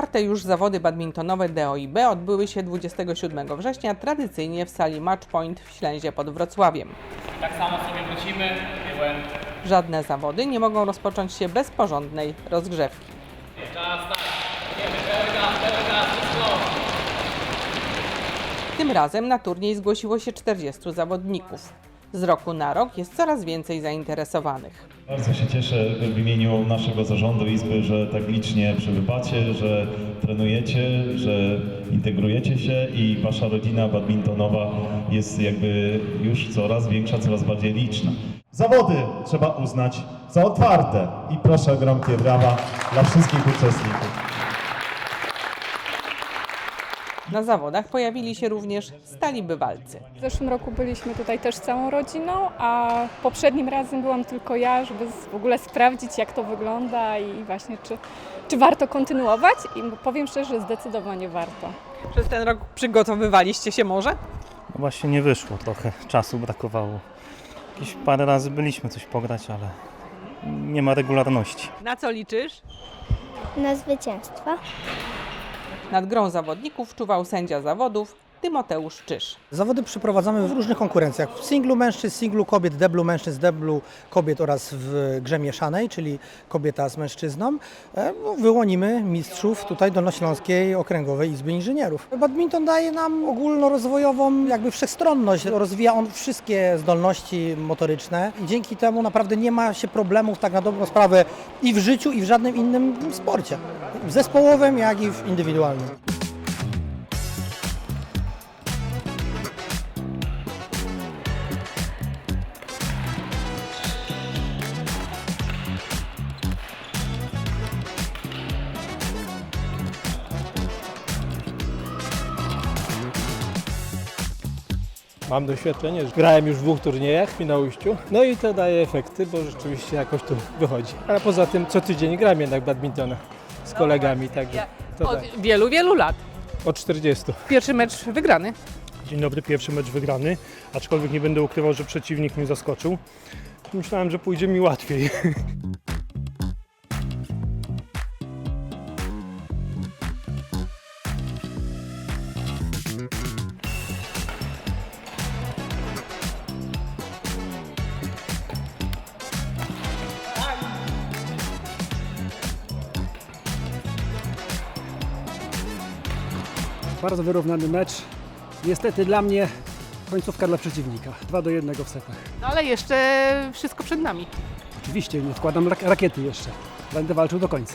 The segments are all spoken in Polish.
Czwarte już zawody badmintonowe DOIB odbyły się 27 września tradycyjnie w sali Matchpoint w Ślęzie pod Wrocławiem. Tak samo sobie wrócimy. Tyłem. Żadne zawody nie mogą rozpocząć się bez porządnej rozgrzewki. Czas, tak. Idziemy. Tym razem na turniej zgłosiło się 40 zawodników. Z roku na rok jest coraz więcej zainteresowanych. Bardzo się cieszę w imieniu naszego zarządu Izby, że tak licznie przybywacie, że trenujecie, że integrujecie się i wasza rodzina badmintonowa jest jakby już coraz większa, coraz bardziej liczna. Zawody trzeba uznać za otwarte i proszę gromkie brawa dla wszystkich uczestników. Na zawodach pojawili się również stali bywalcy. W zeszłym roku byliśmy tutaj też całą rodziną, a poprzednim razem byłam tylko ja, żeby w ogóle sprawdzić, jak to wygląda i właśnie czy, czy warto kontynuować. I powiem szczerze, że zdecydowanie warto. Przez ten rok przygotowywaliście się może? No właśnie nie wyszło trochę, czasu brakowało. Jakieś parę razy byliśmy coś pograć, ale nie ma regularności. Na co liczysz? na zwycięstwa. Nad grą zawodników czuwał sędzia zawodów Tymoteusz Czyż. Zawody przeprowadzamy w różnych konkurencjach. W singlu mężczyzn, singlu kobiet, deblu mężczyzn, deblu kobiet oraz w grze mieszanej, czyli kobieta z mężczyzną. E, no, Wyłonimy mistrzów tutaj Dolnośląskiej Okręgowej Izby Inżynierów. Badminton daje nam ogólnorozwojową jakby wszechstronność. Rozwija on wszystkie zdolności motoryczne i dzięki temu naprawdę nie ma się problemów tak na dobrą sprawę i w życiu, i w żadnym innym sporcie. W zespołowym, jak i w indywidualnym. Mam doświadczenie, że grałem już w dwóch turniejach w Świnoujściu, no i to daje efekty, bo rzeczywiście jakoś tu wychodzi. Ale poza tym co tydzień gram jednak badmintona z kolegami, także to Od tak. wielu, wielu lat. Od 40. Pierwszy mecz wygrany. Dzień dobry, pierwszy mecz wygrany, aczkolwiek nie będę ukrywał, że przeciwnik mnie zaskoczył. Myślałem, że pójdzie mi łatwiej. Bardzo wyrównany mecz. Niestety dla mnie końcówka dla przeciwnika. 2 do 1 w setach. No ale jeszcze wszystko przed nami. Oczywiście nie wkładam rak- rakiety jeszcze. Będę walczył do końca.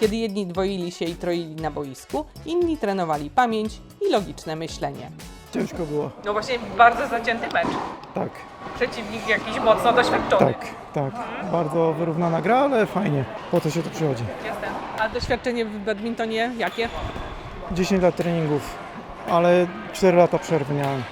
Kiedy jedni dwoili się i troili na boisku, inni trenowali pamięć i logiczne myślenie. Ciężko było. No właśnie bardzo zacięty mecz. Tak, Przeciwnik jakiś mocno doświadczony. tak, tak. Bardzo wyrównana gra, ale fajnie. Po to się tu przychodzi. Jestem. A doświadczenie w badmintonie jakie? 10 lat treningów, ale 4 lata przerwy miałem.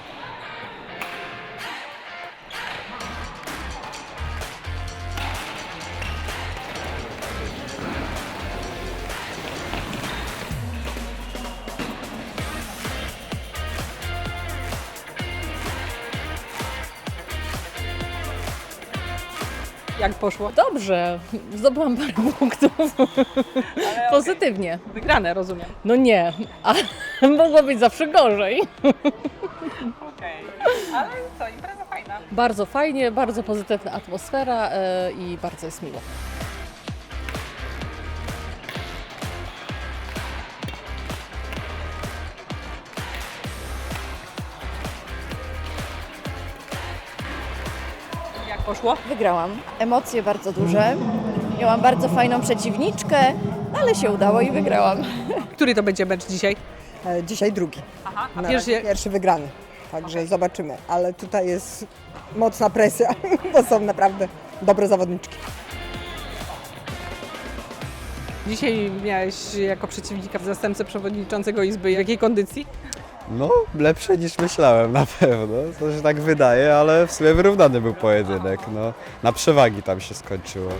Jak poszło? Dobrze, zdobyłam parę punktów. Pozytywnie. Wygrane, rozumiem. No nie, ale mogło być zawsze gorzej. Okej. Ale co, impreza fajna. Bardzo fajnie, bardzo pozytywna atmosfera e, i bardzo jest miło. Poszło? Wygrałam. Emocje bardzo duże. Miałam bardzo fajną przeciwniczkę, ale się udało i wygrałam. Który to będzie mecz dzisiaj? E, Dzisiaj drugi. Aha, a pierwszy... wygrany. Także zobaczymy. Ale tutaj jest mocna presja, bo są naprawdę dobre zawodniczki. Dzisiaj miałeś jako przeciwnika zastępcę przewodniczącego Izby. Jakiej kondycji? No, lepsze niż myślałem na pewno. To się tak wydaje, ale w sumie wyrównany był pojedynek. No, na przewagi tam się skończyło.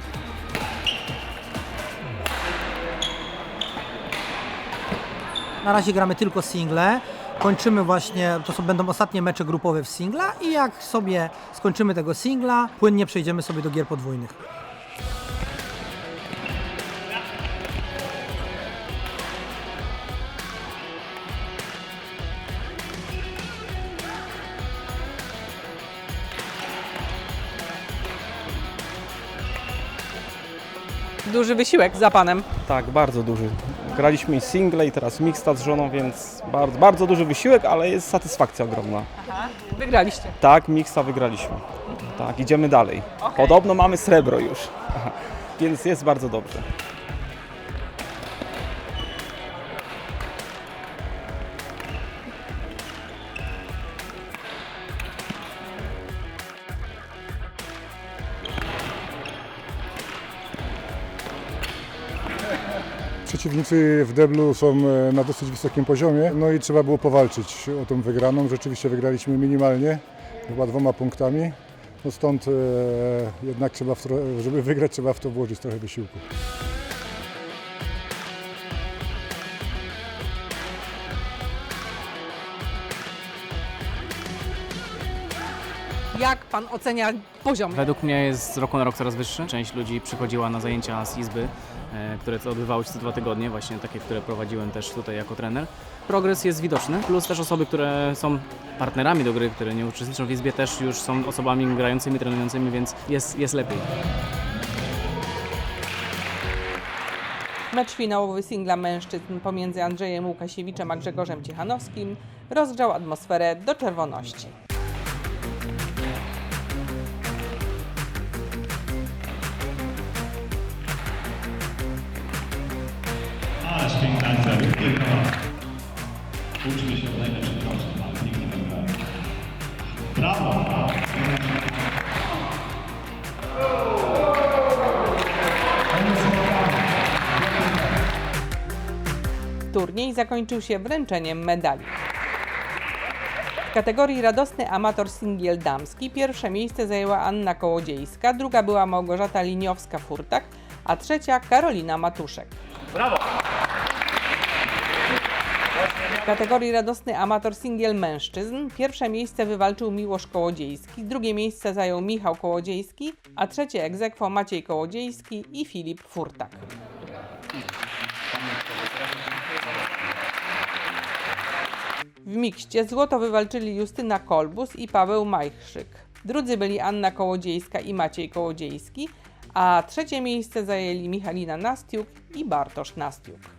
Na razie gramy tylko single. Kończymy właśnie, to są, będą ostatnie mecze grupowe w singla i jak sobie skończymy tego singla, płynnie przejdziemy sobie do gier podwójnych. Duży wysiłek za panem. Tak, bardzo duży. Graliśmy single i teraz mixta z żoną, więc bardzo, bardzo duży wysiłek, ale jest satysfakcja ogromna. Wygraliście. Tak, mixta wygraliśmy. Tak, idziemy dalej. Podobno mamy srebro już, więc jest bardzo dobrze. Przeciwnicy w deblu są e, na dosyć wysokim poziomie, no i trzeba było powalczyć o tą wygraną. Rzeczywiście wygraliśmy minimalnie, chyba dwoma punktami. No stąd e, jednak trzeba, żeby wygrać, trzeba w to włożyć trochę wysiłku. Pan ocenia poziom? Według mnie jest z roku na rok coraz wyższy. Część ludzi przychodziła na zajęcia z izby, e, które to odbywały się co dwa tygodnie, właśnie takie, które prowadziłem też tutaj jako trener. Progres jest widoczny, plus też osoby, które są partnerami do gry, które nie uczestniczą w izbie, też już są osobami grającymi, trenującymi, więc jest, jest lepiej. Mecz finałowy singla mężczyzn pomiędzy Andrzejem Łukasiewiczem a Grzegorzem Ciechanowskim rozgrzał atmosferę do czerwoności. Piękna akcja, piękna. Uczmy się od najlepszych kosztów, ale pięknie wygrałem. Brawo! Turniej zakończył się wręczeniem medali. W kategorii radosny amator singiel damski pierwsze miejsce zajęła Anna Kołodziejska, druga była Małgorzata Liniowska-Furtak, a trzecia Karolina Matuszek. Brawo! Kategorii radosny amator singiel mężczyzn pierwsze miejsce wywalczył Miłosz Kołodziejski, drugie miejsce zajął Michał Kołodziejski, a trzecie egzekwo Maciej Kołodziejski i Filip Furtak. W mikście złoto wywalczyli Justyna Kolbus i Paweł Majchrzyk. Drudzy byli Anna Kołodziejska i Maciej Kołodziejski, a trzecie miejsce zajęli Michalina Nastiuk i Bartosz Nastiuk.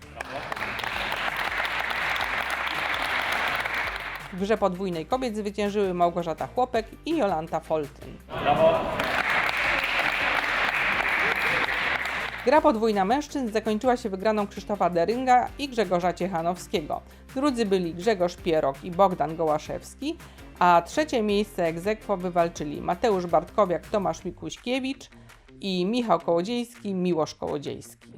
W grze podwójnej kobiet zwyciężyły Małgorzata Chłopek i Jolanta Foltyn. Gra podwójna mężczyzn zakończyła się wygraną Krzysztofa Derynga i Grzegorza Ciechanowskiego. Drudzy byli Grzegorz Pierok i Bogdan Gołaszewski, a trzecie miejsce egzekwo wywalczyli Mateusz Bartkowiak, Tomasz Mikuśkiewicz i Michał Kołodziejski, Miłosz Kołodziejski.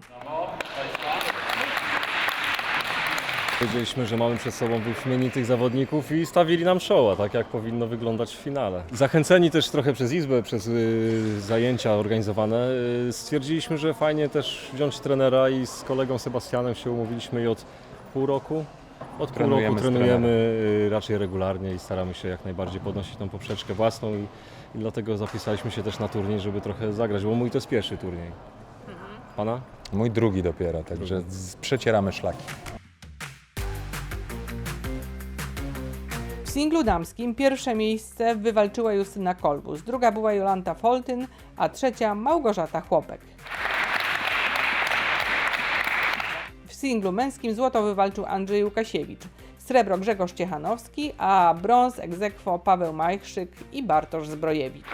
Wiedzieliśmy, że mamy przed sobą wyśmienitych zawodników i stawili nam show, a tak jak powinno wyglądać w finale. Zachęceni też trochę przez Izbę, przez y, zajęcia organizowane, y, stwierdziliśmy, że fajnie też wziąć trenera i z kolegą Sebastianem się umówiliśmy i od pół roku. Od pół Trenujemy roku z trenujemy y, raczej regularnie i staramy się jak najbardziej podnosić tą poprzeczkę własną i, i dlatego zapisaliśmy się też na turniej, żeby trochę zagrać, bo mój to jest pierwszy turniej. Pana? Mój drugi dopiero, także z- przecieramy szlaki. W singlu damskim pierwsze miejsce wywalczyła Justyna Kolbus, druga była Jolanta Foltyn, a trzecia Małgorzata Chłopek. W singlu męskim złoto wywalczył Andrzej Łukasiewicz, srebro Grzegorz Ciechanowski, a brąz egzekwo Paweł Majchrzyk i Bartosz Zbrojewicz.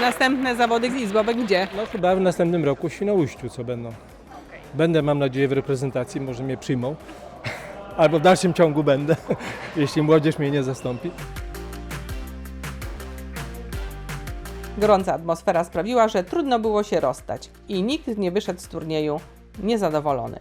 Następne zawody z Izbowek gdzie? No chyba w następnym roku w Świnoujściu, co będą. Będę, mam nadzieję, w reprezentacji, może mnie przyjmą. Albo w dalszym ciągu będę, jeśli młodzież mnie nie zastąpi. Gorąca atmosfera sprawiła, że trudno było się rozstać i nikt nie wyszedł z turnieju niezadowolony.